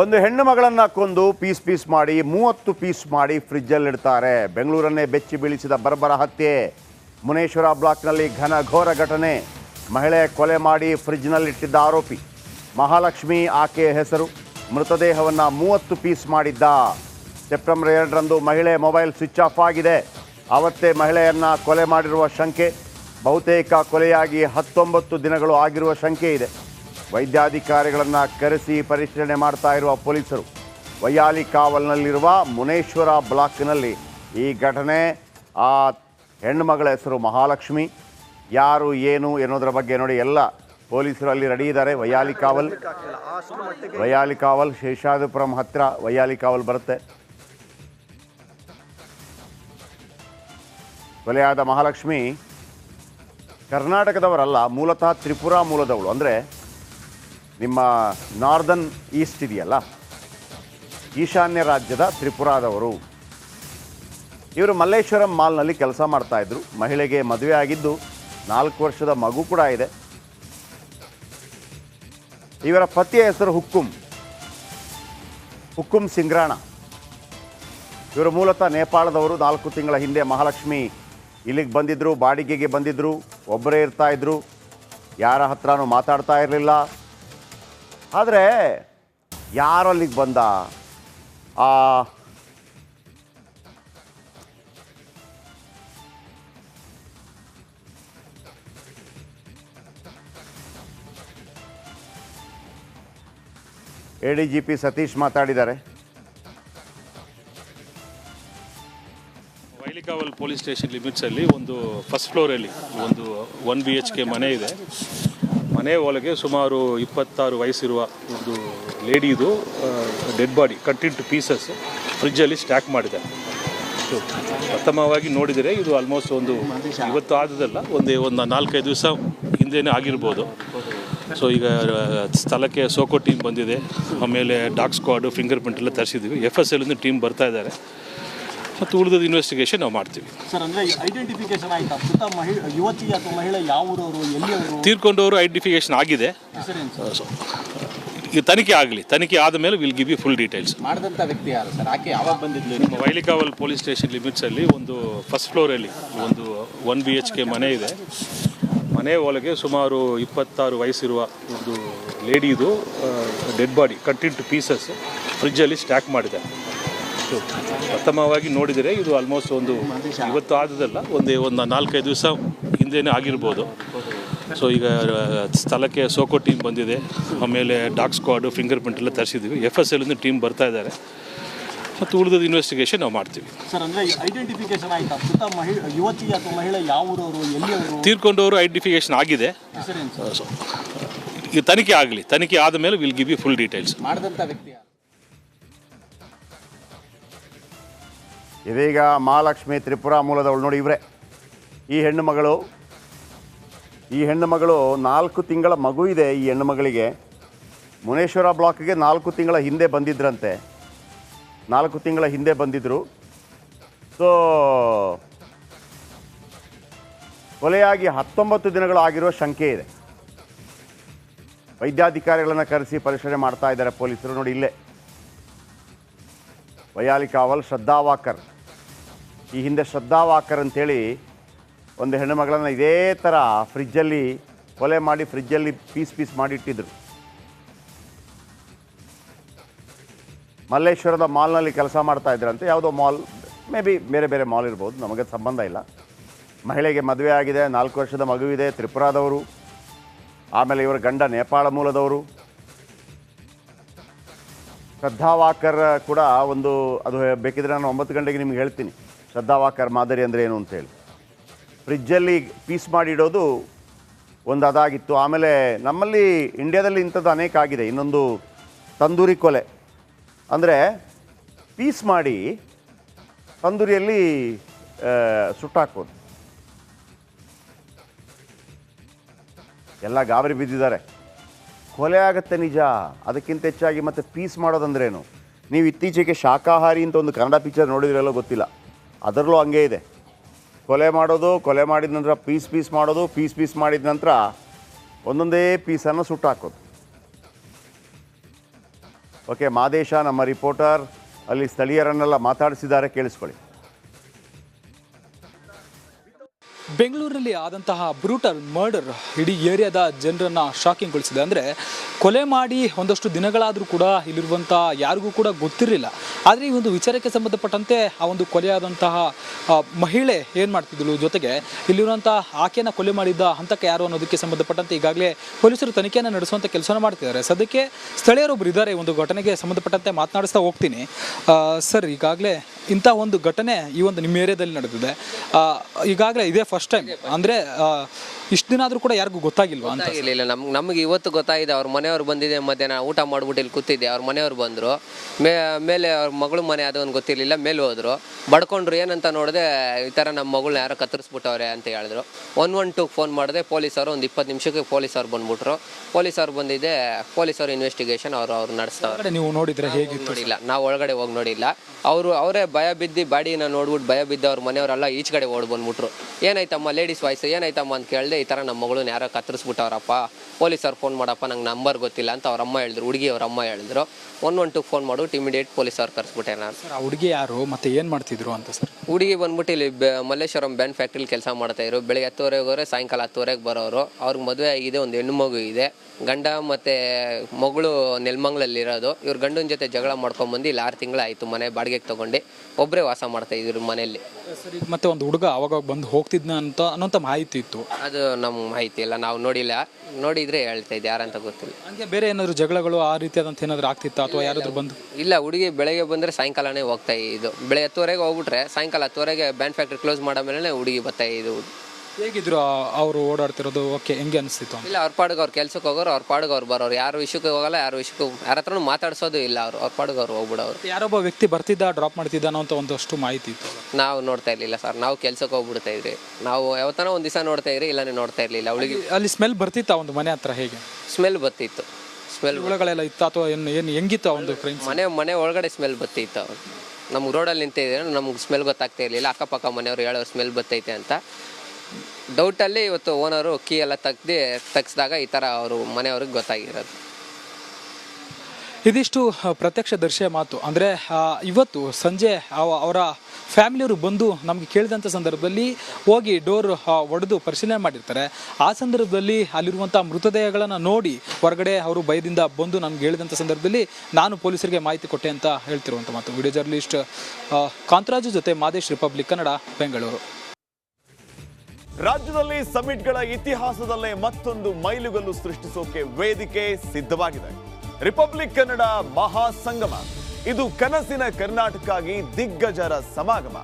ಒಂದು ಹೆಣ್ಣು ಮಗಳನ್ನು ಕೊಂದು ಪೀಸ್ ಪೀಸ್ ಮಾಡಿ, ಮೂವತ್ತು ಪೀಸ್ ಮಾಡಿ ಫ್ರಿಜ್ಜಲ್ಲಿ ಇಡ್ತಾರೆ. ಬೆಂಗಳೂರನ್ನೇ ಬೆಚ್ಚಿ ಬೀಳಿಸಿದ ಬರ್ಬರ ಹತ್ಯೆ. ಮುನೇಶ್ವರ ಬ್ಲಾಕ್ನಲ್ಲಿ ಘನ ಘೋರ ಘಟನೆ. ಮಹಿಳೆ ಕೊಲೆ ಮಾಡಿ ಫ್ರಿಜ್ನಲ್ಲಿಟ್ಟಿದ್ದ ಆರೋಪಿ. ಮಹಾಲಕ್ಷ್ಮಿ ಆಕೆಯ ಹೆಸರು. ಮೃತದೇಹವನ್ನು ಮೂವತ್ತು ಪೀಸ್ ಮಾಡಿದ್ದ. ಸೆಪ್ಟೆಂಬರ್ ಎರಡರಂದು ಮಹಿಳೆ ಮೊಬೈಲ್ ಸ್ವಿಚ್ ಆಫ್ ಆಗಿದೆ. ಅವತ್ತೇ ಮಹಿಳೆಯನ್ನು ಕೊಲೆ ಮಾಡಿರುವ ಶಂಕೆ. ಬಹುತೇಕ ಕೊಲೆಯಾಗಿ ಹತ್ತೊಂಬತ್ತು ದಿನಗಳು ಆಗಿರುವ ಶಂಕೆ ಇದೆ. ವೈದ್ಯಾಧಿಕಾರಿಗಳನ್ನು ಕರೆಸಿ ಪರಿಶೀಲನೆ ಮಾಡ್ತಾ ಇರುವ ಪೊಲೀಸರು ವೈಯಾಲಿ ಕಾವಲ್ನಲ್ಲಿರುವ ಮುನೇಶ್ವರ ಬ್ಲಾಕ್ನಲ್ಲಿ ಈ ಘಟನೆ. ಆ ಹೆಣ್ಣುಮಗಳ ಹೆಸರು ಮಹಾಲಕ್ಷ್ಮಿ. ಯಾರು, ಏನು ಎನ್ನುವುದರ ಬಗ್ಗೆ ನೋಡಿ, ಎಲ್ಲ ಪೊಲೀಸರು ಅಲ್ಲಿ ರೆಡಿ ಇದ್ದಾರೆ. ವೈಯಾಲಿ ಕಾವಲ್ ವೈಯಾಲಿ ಕಾವಲ್ ಶೇಷಾದಿಪುರಂ ಹತ್ತಿರ ವೈಯಾಲಿ ಕಾವಲ್ ಬರುತ್ತೆ. ಕೊಲೆಯಾದ ಮಹಾಲಕ್ಷ್ಮಿ ಕರ್ನಾಟಕದವರಲ್ಲ, ಮೂಲತಃ ತ್ರಿಪುರಾ ಮೂಲದವಳು. ಅಂದರೆ ನಿಮ್ಮ ನಾರ್ದನ್ ಈಸ್ಟ್ ಇದೆಯಲ್ಲ, ಈಶಾನ್ಯ ರಾಜ್ಯದ ತ್ರಿಪುರಾದವರು. ಇವರು ಮಲ್ಲೇಶ್ವರಂ ಮಾಲ್ನಲ್ಲಿ ಕೆಲಸ ಮಾಡ್ತಾಯಿದ್ರು ಮಹಿಳೆಗೆ ಮದುವೆ ಆಗಿದ್ದು ನಾಲ್ಕು ವರ್ಷದ ಮಗು ಕೂಡ ಇದೆ. ಇವರ ಪತಿಯ ಹೆಸರು ಹುಕ್ಕುಂ. ಹುಕ್ಕುಂ ಸಿಂಗ್ರಾಣ. ಇವರು ಮೂಲತಃ ನೇಪಾಳದವರು. ನಾಲ್ಕು ತಿಂಗಳ ಹಿಂದೆ ಮಹಾಲಕ್ಷ್ಮಿ ಇಲ್ಲಿಗೆ ಬಂದಿದ್ದರು ಬಾಡಿಗೆಗೆ ಬಂದಿದ್ದರು ಒಬ್ಬರೇ ಇರ್ತಾಯಿದ್ರು ಯಾರ ಹತ್ರನೂ ಮಾತಾಡ್ತಾ ಇರಲಿಲ್ಲ. ಆದರೆ ಯಾರು ಅಲ್ಲಿಗೆ ಬಂದ? ಆ, A D G P Satish ಮಾತಾಡಿದ್ದಾರೆ. ವೈಲಿಕಾವಲ್ ಪೊಲೀಸ್ ಸ್ಟೇಷನ್ ಲಿಮಿಟ್ಸಲ್ಲಿ ಒಂದು ಫಸ್ಟ್ ಫ್ಲೋರಲ್ಲಿ ಒಂದು ಒನ್ ಬಿ ಎಚ್ ಕೆ ಮನೆ ಇದೆ. ಮನೆ ಒಳಗೆ ಸುಮಾರು ಇಪ್ಪತ್ತಾರು ವಯಸ್ಸಿರುವ ಒಂದು ಲೇಡಿದು dead body cut to pieces ಫ್ರಿಜ್ಜಲ್ಲಿ ಸ್ಟ್ಯಾಕ್ ಮಾಡಿದೆ. ಪ್ರಥಮವಾಗಿ ನೋಡಿದರೆ ಇದು ಆಲ್ಮೋಸ್ಟ್ ಒಂದು ಇವತ್ತು ಆದದಲ್ಲ ಒಂದೇ ಒಂದು ನಾಲ್ಕೈದು ದಿವಸ ಹಿಂದೆನೇ ಆಗಿರ್ಬೋದು. ಸೊ ಈಗ ಸ್ಥಳಕ್ಕೆ ಸೋಕೋ ಟೀಮ್ ಬಂದಿದೆ. ಆಮೇಲೆ ಡಾಗ್ ಸ್ಕ್ವಾಡು ಫಿಂಗರ್ ಪ್ರಿಂಟ್ ಎಲ್ಲ ತರಿಸಿದ್ವಿ. ಎಫ್ ಎಸ್ ಎಲ್ ಟೀಮ್ ಬರ್ತಾ ಇದ್ದಾರೆ. ಮತ್ತು ಉಳಿದದ ಇನ್ವೆಸ್ಟಿಗೇಷನ್ ನಾವು ಮಾಡ್ತೀವಿ. ಸರ್ ಅಂದ್ರೆ ಐಡೆಂಟಿಫಿಕೇಶನ್ ಆಯಿತು? ಮೃತ ಮಹಿಳೆ ಯುವತಿ ಅಥವಾ ಮಹಿಳೆ ಎಲ್ಲಿಯವರು ತೀರ್ಕೊಂಡವರು ಐಡೆಂಟಿಫಿಕೇಶನ್ ಆಗಿದೆ. ಈಗ ತನಿಖೆ ಆಗಲಿ. ತನಿಖೆ ಆದ ಮೇಲೆ will give you full details ಮಾಡಿದಂಥ ವ್ಯಕ್ತಿ ಯಾರು ಸರ್ ಆಕೆ ಯಾವಾಗ ಬಂದಿದ್ಲು ನಿಮ್ಮ ವೈಲಿಕಾವಲ್ ಪೊಲೀಸ್ ಸ್ಟೇಷನ್ ಲಿಮಿಟ್ಸಲ್ಲಿ ಒಂದು ಫಸ್ಟ್ ಫ್ಲೋರಲ್ಲಿ ಒಂದು ಒನ್ ಬಿ ಎಚ್ ಕೆ ಮನೆ ಇದೆ. ಮನೆ ಒಳಗೆ ಸುಮಾರು ಇಪ್ಪತ್ತಾರು ವಯಸ್ಸಿರುವ ಒಂದು ಲೇಡಿದು dead body cut into pieces ಫ್ರಿಜ್ಜಲ್ಲಿ ಸ್ಟ್ಯಾಕ್ ಮಾಡಿದೆ ಸೊ, ಪ್ರಥಮವಾಗಿ ನೋಡಿದರೆ ಇದು ಆಲ್ಮೋಸ್ಟ್ ಒಂದು ಇವತ್ತು ಆದದಲ್ಲ ಒಂದೇ ಒಂದು ನಾಲ್ಕೈದು ದಿವಸ ಹಿಂದೆನೇ ಆಗಿರ್ಬೋದು. ಸೊ ಈಗ ಸ್ಥಳಕ್ಕೆ ಸೋಕೋ ಟೀಮ್ ಬಂದಿದೆ. ಆಮೇಲೆ ಡಾಕ್ ಸ್ಕ್ವಾಡು ಫಿಂಗರ್ ಪ್ರಿಂಟ್ ಎಲ್ಲ ತರಿಸಿದ್ದೀವಿ ಎಫ್ ಎಸ್ ಎಲ್ ಟೀಮ್ ಬರ್ತಾ ಇದ್ದಾರೆ. ಮತ್ತು ಉಳಿದದ ಇನ್ವೆಸ್ಟಿಗೇಷನ್ ನಾವು ಮಾಡ್ತೀವಿ. ಸರ್ ಅಂದ್ರೆ ಐಡೆಂಟಿಫಿಕೇಶನ್ ಆಯ್ತಾ? ಮಹಿಳೆ ಯುವತಿ ಅಥವಾ ಮಹಿಳೆ ಎಲ್ಲಿಯವರು? ತೀರ್ಕೊಂಡವರು ಐಡೆಂಟಿಫಿಕೇಶನ್ ಆಗಿದೆ. ಈಗ ತನಿಖೆ ಆಗಲಿ ತನಿಖೆ ಆದ ಮೇಲೆ will give you full details ಮಾಡಿದಂಥ ವ್ಯಕ್ತಿ ಇದೀಗ ಮಹಾಲಕ್ಷ್ಮಿ ತ್ರಿಪುರ ಮೂಲದವಳು ನೋಡಿ ಇವರೇ. ಈ ಹೆಣ್ಣು ಮಗಳು, ಈ ಹೆಣ್ಣು ಮಗಳು ನಾಲ್ಕು ತಿಂಗಳ ಮಗು ಇದೆ ಈ ಹೆಣ್ಣು ಮಗಳಿಗೆ. ಮುನೇಶ್ವರ ಬ್ಲಾಕ್ಗೆ ನಾಲ್ಕು ತಿಂಗಳ ಹಿಂದೆ ಬಂದಿದ್ರಂತೆ. ನಾಲ್ಕು ತಿಂಗಳ ಹಿಂದೆ ಬಂದಿದ್ದರು ಸೊ ಕೊಲೆಯಾಗಿ ಹತ್ತೊಂಬತ್ತು ದಿನಗಳು ಆಗಿರೋ ಶಂಕೆ ಇದೆ. ವೈದ್ಯಾಧಿಕಾರಿಗಳನ್ನು ಕರೆಸಿ ಪರಿಶೀಲನೆ ಮಾಡ್ತಾ ಇದ್ದಾರೆ ಪೊಲೀಸರು ನೋಡಿ ಇಲ್ಲೇ. ವಯಾಲಿ ಕಾವಲ್ ಶ್ರದ್ಧಾ ವಾಕರ್. ಈ ಹಿಂದೆ ಶ್ರದ್ಧಾ ವಾಕರ್ ಅಂತೇಳಿ ಒಂದು ಹೆಣ್ಣು ಮಗಳನ್ನು ಇದೇ ಥರ ಫ್ರಿಜ್ಜಲ್ಲಿ ಕೊಲೆ ಮಾಡಿ ಫ್ರಿಜ್ಜಲ್ಲಿ ಪೀಸ್ ಪೀಸ್ ಮಾಡಿ ಇಟ್ಟಿದ್ರು ಮಲ್ಲೇಶ್ವರದ ಮಾಲ್ನಲ್ಲಿ ಕೆಲಸ ಮಾಡ್ತಾ ಇದ್ರಂತೆ ಯಾವುದೋ ಮಾಲ್, ಮೇ ಬಿ ಬೇರೆ ಬೇರೆ ಮಾಲ್ ಇರ್ಬೋದು, ನಮಗೆ ಸಂಬಂಧ ಇಲ್ಲ. ಮಹಿಳೆಗೆ ಮದುವೆ ಆಗಿದೆ, ನಾಲ್ಕು ವರ್ಷದ ಮಗುವಿದೆ, ತ್ರಿಪುರಾದವರು. ಆಮೇಲೆ ಇವರ ಗಂಡ ನೇಪಾಳ ಮೂಲದವರು. ಶ್ರದ್ಧಾ ವಾಕರ್ ಕೂಡ ಒಂದು, ಅದು ಬೇಕಿದ್ರೆ ನಾನು ಒಂಬತ್ತು ಗಂಟೆಗೆ ನಿಮ್ಗೆ ಹೇಳ್ತೀನಿ. ಶ್ರದ್ಧಾ ವಾಕರ್ ಮಾದರಿ ಅಂದರೆ ಏನು ಅಂತೇಳಿ ಫ್ರಿಜ್ಜಲ್ಲಿ ಪೀಸ್ ಮಾಡಿಡೋದು ಒಂದು ಅದಾಗಿತ್ತು. ಆಮೇಲೆ ನಮ್ಮಲ್ಲಿ ಇಂಡಿಯಾದಲ್ಲಿ ಇಂಥದ್ದು ಅನೇಕ ಆಗಿದೆ. ಇನ್ನೊಂದು ತಂದೂರಿ ಕೊಲೆ. ಅಂದರೆ ಪೀಸ್ ಮಾಡಿ ತಂದೂರಿಯಲ್ಲಿ ಸುಟ್ಟಾಕೋದು ಎಲ್ಲ ಗಾಬರಿ ಬಿದ್ದಿದ್ದಾರೆ. ಕೊಲೆ ಆಗತ್ತೆ ನಿಜ. ಅದಕ್ಕಿಂತ ಹೆಚ್ಚಾಗಿ ಮತ್ತೆ ಪೀಸ್ ಮಾಡೋದಂದ್ರೇನು? ನೀವು ಇತ್ತೀಚೆಗೆ ಶಾಖಾಹಾರಿ ಅಂತ ಒಂದು ಕನ್ನಡ ಪಿಕ್ಚರ್ ನೋಡಿದ್ರೆಲ್ಲೋ ಗೊತ್ತಿಲ್ಲ. ಅದರಲ್ಲೂ ಹಂಗೆ ಇದೆ. ಕೊಲೆ ಮಾಡೋದು, ಕೊಲೆ ಮಾಡಿದ ನಂತರ ಪೀಸ್ ಪೀಸ್ ಮಾಡೋದು, ಪೀಸ್ ಪೀಸ್ ಮಾಡಿದ ನಂತರ ಒಂದೊಂದೇ ಪೀಸನ್ನು ಸುಟ್ಟು ಹಾಕೋದು. ಓಕೆ, ಮಾದೇಶ, ನಮ್ಮ ರಿಪೋರ್ಟರ್, ಅಲ್ಲಿ ಸ್ಥಳೀಯರನ್ನೆಲ್ಲ ಮಾತಾಡಿಸಿದ್ದಾರೆ, ಕೇಳಿಸ್ಕೊಳ್ಳಿ. ಬೆಂಗಳೂರಿನಲ್ಲಿ ಆದಂತಹ ಬ್ರೂಟಲ್ ಮರ್ಡರ್ ಇಡೀ ಏರಿಯಾದ ಜನರನ್ನು ಶಾಕಿಂಗ್ಗೊಳಿಸಿದೆ ಅಂದರೆ ಕೊಲೆ ಮಾಡಿ ಒಂದಷ್ಟು ದಿನಗಳಾದರೂ ಕೂಡ ಇಲ್ಲಿರುವಂಥ ಯಾರಿಗೂ ಕೂಡ ಗೊತ್ತಿರಲಿಲ್ಲ. ಆದರೆ ಈ ಒಂದು ವಿಚಾರಕ್ಕೆ ಸಂಬಂಧಪಟ್ಟಂತೆ ಆ ಒಂದು ಕೊಲೆಯಾದಂತಹ ಮಹಿಳೆ ಏನು ಮಾಡ್ತಿದ್ಲು ಜೊತೆಗೆ ಇಲ್ಲಿರುವಂಥ ಆಕೆಯನ್ನು ಕೊಲೆ ಮಾಡಿದ್ದ ಹಂತಕ್ಕೆ ಯಾರು ಅನ್ನೋದಕ್ಕೆ ಸಂಬಂಧಪಟ್ಟಂತೆ ಈಗಾಗಲೇ ಪೊಲೀಸರು ತನಿಖೆಯನ್ನು ನಡೆಸುವಂಥ ಕೆಲಸನ ಮಾಡ್ತಿದ್ದಾರೆ. ಸದ್ಯಕ್ಕೆ ಸ್ಥಳೀಯರೊಬ್ಬರು ಇದ್ದಾರೆ ಒಂದು ಘಟನೆಗೆ ಸಂಬಂಧಪಟ್ಟಂತೆ ಮಾತನಾಡಿಸ್ತಾ ಹೋಗ್ತೀನಿ. ಸರ್, ಈಗಾಗಲೇ ಇಂಥ ಒಂದು ಘಟನೆ ಈ ಒಂದು ನಿಮ್ಮ ಏರಿಯಾದಲ್ಲಿ ನಡೆದಿದೆ. ಈಗಾಗಲೇ ಇದೇ ಫಸ್ಟ್ ಟೈಮ್ ಅಂದರೆ ಇಷ್ಟು ದಿನ ಆದರೂ ಕೂಡ ಯಾರಿಗೂ ಗೊತ್ತಾಗಿಲ್ವಾ ಅಂತ. ಇಲ್ಲ ನಮ್ಗೆ ನಮಗೆ ಇವತ್ತು ಗೊತ್ತಾಗಿದೆ. ಅವ್ರ ಮನೆಯವ್ರು ಬಂದಿದೆ ಮಧ್ಯಾಹ್ನ ಊಟ ಮಾಡ್ಬಿಟ್ಟು ಇಲ್ಲಿ ಕೂತಿದ್ದೆ. ಅವ್ರ ಮನೆಯವ್ರು ಬಂದರು. ಮೇ ಮೇಲೆ ಅವ್ರ ಮಗಳು ಮನೆ ಅದು ಒಂದು ಗೊತ್ತಿರಲಿಲ್ಲ ಮೇಲೆ ಹೋದ್ರು. ಬಡ್ಕೊಂಡ್ರು ಏನಂತ ನೋಡಿದೆ ಈ ಥರ ನಮ್ಮ ಮಗಳನ್ನ ಯಾರೋ ಕತ್ತರಿಸ್ಬಿಟ್ಟವ್ರೆ ಅಂತ ಹೇಳಿದ್ರು. ಒನ್ ಒನ್ ಟೂಗೆ ಫೋನ್ ಮಾಡಿದೆ ಪೊಲೀಸರು ಒಂದು ಇಪ್ಪತ್ತು ನಿಮಿಷಕ್ಕೆ ಪೊಲೀಸವ್ರು ಬಂದ್ಬಿಟ್ರು. ಪೊಲೀಸವ್ರು ಬಂದಿದ್ದೆ ಪೊಲೀಸವ್ರ ಇನ್ವೆಸ್ಟಿಗೇಷನ್ ಅವರು ಅವ್ರು ನಡೆಸ್ತಾರೆ ನೀವು ನೋಡಿದ್ರೆ ಹೇಗೆ ನೋಡಿಲ್ಲ. ನಾವು ಒಳಗಡೆ ಹೋಗಿ ನೋಡಿಲ್ಲ. ಅವರು ಅವರೇ ಭಯ ಬಿದ್ದು ಬಾಡಿನ ನೋಡ್ಬಿಟ್ಟು ಭಯ ಬಿದ್ದು ಅವ್ರ ಮನೆಯವರೆಲ್ಲ ಈಚೆ ಕಡೆ ಓಡ್ ಬಂದ್ಬಿಟ್ರು. ಏನಾಯ್ತಮ್ಮ ಲೇಡೀಸ್ ವಾಯ್ಸ್ ಏನಾಯ್ತಮ್ಮ ಅಂತ ಕೇಳಿದೆ ಈ ಥರ ನಮ್ಮ ಮಗಳನ್ನ ಯಾರೋ ಕತ್ತರಿಸ್ಬಿಟ್ಟವ್ರಪ್ಪ ಪೊಲೀಸವ್ರು ಫೋನ್ ಮಾಡಪ್ಪ ನಂಗೆ ನಂಬರ್ ಗೊತ್ತಿಲ್ಲ ಅಂತ ಅವ್ರ ಅಮ್ಮ ಹೇಳಿದ್ರು ಹುಡುಗಿ ಅವ್ರ ಅಮ್ಮ ಹೇಳಿದ್ರು. ಒನ್ ಒನ್ ಟು ಫೋನ್ ಮಾಡ್ಬಿಟ್ಟು ಇಮಿಡಿಯೇಟ್ ಪೊಲೀಸವ್ರು ಕರೆಸ್ಬಿಟ್ಟೆ ನಾನು. ಸರ್ ಆ ಹುಡುಗಿ ಯಾರು? ಮತ್ತೆ ಏನು ಮಾಡ್ತಿದ್ರು ಅಂತ ಸರ್? ಹುಡುಗಿ ಬಂದ್ಬಿಟ್ಟು ಇಲ್ಲಿ ಬೆ- ಮಲ್ಲೇಶ್ವರಂ ಬ್ಯಾನ್ ಫ್ಯಾಕ್ಟ್ರಿಲಿ ಕೆಲಸ ಮಾಡ್ತಾ ಇದ್ರು. ಬೆಳಗ್ಗೆ ಹತ್ತುವರೆಗೆ ಹೋಗೋರೆ ಸಾಯಂಕಾಲ ಹತ್ತುವರೆಗೆ ಬರೋರು. ಅವ್ರಿಗೆ ಮದುವೆ ಆಗಿದೆ ಒಂದು ಹೆಣ್ಣು ಮಗು ಇದೆ. ಗಂಡ ಮತ್ತೆ ಮಗಳು ನೆಲ್ಮಂಗ್ಲಲ್ಲಿ ಇರೋದು ಇವ್ರ ಗಂಡನ ಜೊತೆ ಜಗಳ ಮಾಡ್ಕೊಂಬಂದು ಇಲ್ಲಿ ಆರು ತಿಂಗಳಾಯಿತು ಮನೆ ಬಾಡಿಗೆಗೆ ತಗೊಂಡು. ಒಬ್ಬರೇ ವಾಸ ಮಾಡ್ತಾ ಇದ್ರು ಮನೆಯಲ್ಲಿ. ಸರ್ ಈಗ ಮತ್ತೆ ಒಂದು ಹುಡುಗ ಅವಾಗ ಬಂದು ಹೋಗ್ತಿದ್ನ ಅಂತ ಅನ್ನೋಂಥ ಮಾಹಿತಿ ಇತ್ತು. ಅದು ನಮ್ಮ ಮಾಹಿತಿ ಇಲ್ಲ ನಾವು ನೋಡಿಲ್ಲ. ನೋಡಿದ್ರೆ ಹೇಳ್ತಾ ಇದ್ದೆ ಯಾರಂತ ಗೊತ್ತಿಲ್ಲ. ಹಂಗೆ ಬೇರೆ ಏನಾದ್ರು ಜಗಳಗಳು ಆ ರೀತಿಯಾದಂಥ ಏನಾದ್ರು ಆಗ್ತಿತ್ತಾ ಅಥವಾ ಯಾರಾದ್ರೂ ಬಂದು? ಇಲ್ಲ ಹುಡುಗಿ ಬೆಳಗ್ಗೆ ಬಂದರೆ ಸಾಯಂಕಾಲನೇ ಹೋಗ್ತಾ ಇದು ಬೆಳಗ್ಗೆ ಹತ್ತುವರೆಗೆ ಹೋಗ್ಬಿಟ್ರೆ ಸಾಯಂಕಾಲ ಹತ್ತುವರೆಗೆ ಬ್ಯಾಂಡ್ ಫ್ಯಾಕ್ಟ್ರಿ ಕ್ಲೋಸ್ ಮಾಡೋ ಮೇಲೆ ಹುಡುಗಿ ಬರ್ತಾ ಇದು ಹೇಗಿದ್ರು ಅವರು ಓಡಾಡ್ತಿರೋದು? ಓಕೆ ಹೆಂಗೆ ಅನಿಸ್ತಿತ್ತು ಇಲ್ಲ ಅವ್ರ ಪಾಡಿಗೆ ಅವ್ರು ಕೆಲ್ಸಕ್ಕೆ ಹೋಗೋರು ಅವ್ರ ಪಾಡಿಗೆ ಅವ್ರು ಬರೋರು. ಯಾರು ವಿಷಯಕ್ಕೆ ಹೋಗಲ್ಲ ಯಾರು ವಿಷಯಕ್ಕೆ ಯಾರ ಹತ್ರನೂ ಮಾತಾಡಿಸೋದು ಇಲ್ಲ ಅವ್ರು. ಅವ್ರ ಪಾಡಿಗೆ ಅವ್ರು ಹೋಗ್ಬಿಡೋರು ಯಾರೊಬ್ಬ ವ್ಯಕ್ತಿ ಬರ್ತಿದ್ದ ಡ್ರಾಪ್ ಮಾಡ್ತಿದ್ದಾನೋ ಅಂತ ಒಂದಷ್ಟು ಮಾಹಿತಿ ಇತ್ತು. ನಾವು ನೋಡ್ತಾ ಇರಲಿಲ್ಲ ಸರ್. ನಾವು ಕೆಲ್ಸಕ್ಕೆ ಹೋಗ್ಬಿಡ್ತಾ ಇದ್ರಿ ನಾವು ಯಾವತ್ತಾನ ಒಂದು ದಿವಸ ನೋಡ್ತಾ ಇದ್ರಿ ಇಲ್ಲಾನೆ ನೋಡ್ತಾ ಇರಲಿಲ್ಲ. ಅವಳಿಗೆ ಅಲ್ಲಿ ಸ್ಮೆಲ್ ಬರ್ತಿತ್ತ ಒಂದು ಮನೆ ಹತ್ರ ಹೇಗೆ? ಸ್ಮೆಲ್ ಬರ್ತಿತ್ತು. ಸ್ಮೆಲ್ ಹುಳಗಳೆಲ್ಲ ಇತ್ತು ಅಥವಾ ಏನು ಏನು ಹೆಂಗಿತ್ತು ಒಂದು ಕ್ರೈಮ್ ಮನೆ ಮನೆ ಒಳಗಡೆ ಸ್ಮೆಲ್ ಬರ್ತಿತ್ತು ನಮ್ಗೆ ರೋಡಲ್ಲಿ ನಿಂತಿದ್ರೆ ನಮ್ಗೆ ಸ್ಮೆಲ್ ಗೊತ್ತಾಗ್ತಾ ಇರಲಿಲ್ಲ. ಅಕ್ಕಪಕ್ಕ ಮನೆಯವರು ಹೇಳೋರು ಸ್ಮೆಲ್ ಬರ್ತೈತೆ ಅಂತ. ಡೌಟಲ್ಲಿ ಇವತ್ತು ಓನರು ಕೀ ಎಲ್ಲ ತೆಗ್ದು ತೆಗ್ಸಿದಾಗ ಈ ಥರ ಅವರು ಮನೆಯವ್ರಿಗೆ ಗೊತ್ತಾಗಿರೋದು. ಇದಿಷ್ಟು ಆ, ಪ್ರತ್ಯಕ್ಷ ದರ್ಶಿಯ ಮಾತು. ಅಂದರೆ ಇವತ್ತು ಸಂಜೆ ಅವ- ಅವರ ಫ್ಯಾಮಿಲಿಯವರು ಬಂದು ನಮಗೆ ಕೇಳಿದಂಥ ಸಂದರ್ಭದಲ್ಲಿ ಹೋಗಿ ಡೋರ್ ಒಡೆದು ಪರಿಶೀಲನೆ ಮಾಡಿರ್ತಾರೆ. ಆ ಸಂದರ್ಭದಲ್ಲಿ ಅಲ್ಲಿರುವಂಥ ಮೃತದೇಹಗಳನ್ನು ನೋಡಿ ಹೊರಗಡೆ ಅವರು ಭಯದಿಂದ ಬಂದು ನಮ್ಗೆ ಹೇಳಿದಂಥ ಸಂದರ್ಭದಲ್ಲಿ ನಾನು ಪೊಲೀಸರಿಗೆ ಮಾಹಿತಿ ಕೊಟ್ಟೆ ಅಂತ ಹೇಳ್ತಿರುವಂಥ ಮಾತು. ವಿಡಿಯೋ ಜರ್ನಲಿಸ್ಟ್ ಕಾಂತರಾಜು ಜೊತೆ ಮಾದೇಶ್ ರಿಪಬ್ಲಿಕ್ ಕನ್ನಡ ಬೆಂಗಳೂರು. ರಾಜ್ಯದಲ್ಲಿ ಸಮಿಟ್ಗಳ ಇತಿಹಾಸದಲ್ಲೇ ಮತ್ತೊಂದು ಮೈಲುಗಲ್ಲು ಸೃಷ್ಟಿಸೋಕೆ ವೇದಿಕೆ ಸಿದ್ಧವಾಗಿದೆ. ರಿಪಬ್ಲಿಕ್ ಕನ್ನಡ ಮಹಾಸಂಗಮ. ಇದು ಕನಸಿನ ಕರ್ನಾಟಕಕ್ಕಾಗಿ ದಿಗ್ಗಜರ ಸಮಾಗಮ.